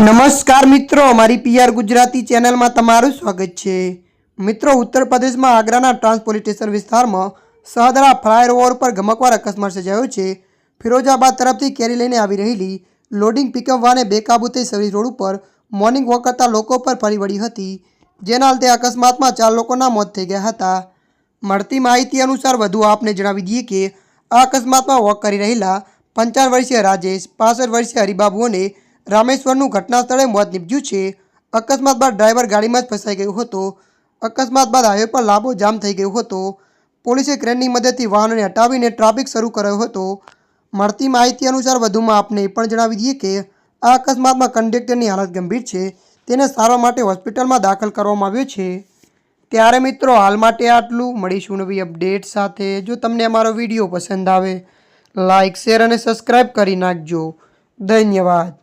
નમસ્કાર મિત્રો મારી પીઆર ગુજરાતી ચેનલમાં તમારું સ્વાગત છે. મિત્રો, ઉત્તર પ્રદેશમાં આગ્રાના ટ્રાન્સ પોલીસ સ્ટેશન વિસ્તારમાં સહદરા ફ્લાયઓવર પર ગમકવાર અકસ્માત સર્જાયો છે. ફિરોજાબાદ તરફથી કેરી લઈને આવી રહેલી લોડિંગ પિકઅપ વાને બેકાબુ થઈ સર્વિસ રોડ ઉપર મોર્નિંગ વોક કરતા લોકો પર ફરી વળી હતી, જેના લીધે અકસ્માતમાં ચાર લોકોના મોત થઈ ગયા હતા. મળતી માહિતી અનુસાર વધુ આપને જણાવી દઈએ કે, આ અકસ્માતમાં વોક કરી રહેલા પંચાવન વર્ષીય રાજેશ, પાસઠ વર્ષીય હરિબાબુ અને રામેશ્વરનું ઘટના સ્થળે મોત નીપજ્યું છે. અકસ્માત બાદ ડ્રાઈવર ગાડીમાં જ ફસાઈ ગયો હતો. અકસ્માત બાદ હાઈવે પર લાંબો જામ થઈ ગયો હતો. પોલીસે ક્રેનની મદદથી વાહનોને હટાવીને ટ્રાફિક શરૂ કર્યો હતો. મળતી માહિતી અનુસાર વધુમાં આપને એ પણ જણાવી દઈએ કે, આ અકસ્માતમાં કંડક્ટરની હાલત ગંભીર છે. તેને સારવાર માટે હોસ્પિટલમાં દાખલ કરવામાં આવ્યો છે. ત્યારે મિત્રો, હાલ માટે આટલું. મળીશું નવી અપડેટ સાથે. જો તમને અમારો વીડિયો પસંદ આવે લાઇક શેર અને સબસ્ક્રાઈબ કરી નાખજો. ધન્યવાદ.